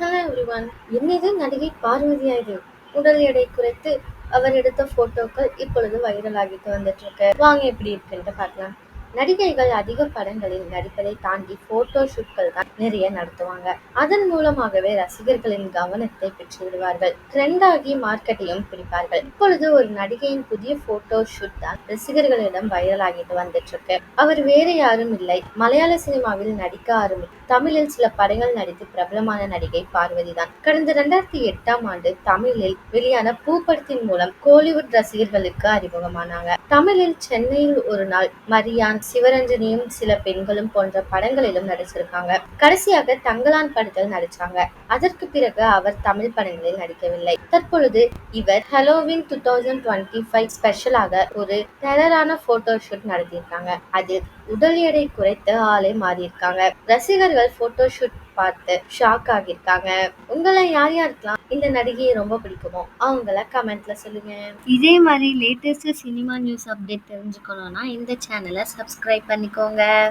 Hello everyone. என்னது? நடிகை பார்வதியா உடல் எடை குறைத்து அவர் எடுத்த போட்டோக்கள் இப்பொழுது வைரல் ஆகிட்டு வந்துட்டு இருக்கு வாங்க எப்படி இருக்குன்ட்டு பார்க்கலாம். நடிகைகள் அதிக படங்களில் நடிப்பதை தாண்டி போட்டோ ஷூட்கள் தான் நிறைய நடத்துவாங்க. அதன் மூலமாகவே ரசிகர்களின் கவனத்தை பெற்று விடுவார்கள். ட்ரெண்ட் ஆகி மார்க்கெட்டையும் பிடிப்பார்கள். இப்பொழுது ஒரு நடிகையின் புதிய போட்டோ ஷூட் தான் ரசிகர்களிடம் வைரல் ஆகிட்டு வந்துட்டு இருக்கு அவர் வேற யாரும் இல்லை. மலையாள சினிமாவில் நடிக்க ஆரம்பி தமிழில் சில படங்கள் நடித்து பிரபலமான நடிகை பார்வதி தான். கடந்த இரண்டாயிரத்தி எட்டாம் ஆண்டு தமிழில் வெளியான பூப்படத்தின் மூலம் கோலிவுட் ரசிகர்களுக்கு அறிமுகமானாங்க. தமிழில் சென்னையில் ஒரு நாள் மரியான் சிவரஞ்சனியும் சில பெண்களும் போன்ற படங்களிலும் நடிச்சிருக்காங்க. கடைசியாக தங்கலான் படத்தில் நடிச்சாங்க. அதற்கு பிறகு அவர் தமிழ் படங்களில் நடிக்கவில்லை. தற்பொழுது இவர் Halloween two thousand twenty five ஸ்பெஷலாக ஒரு டெரரான போட்டோ ஷூட் நடத்தியிருக்காங்க. அதில் உடல் எடை குறைத்து ஆளை மாறியிருக்காங்க. ரசிகர்கள் போட்டோ ஷூட் பார்த்து ஷாக் ஆகியிருக்காங்க. உங்களை யார் யாருக்கெல்லாம் இந்த நடிகையை ரொம்ப பிடிக்குமோ அவங்கள கமெண்ட்ல சொல்லுங்க. இதே மாதிரி லேட்டஸ்ட் சினிமா நியூஸ் அப்டேட் தெரிஞ்சுக்கணும்னா இந்த சேனலை சப்ஸ்கிரைப் பண்ணிக்கோங்க.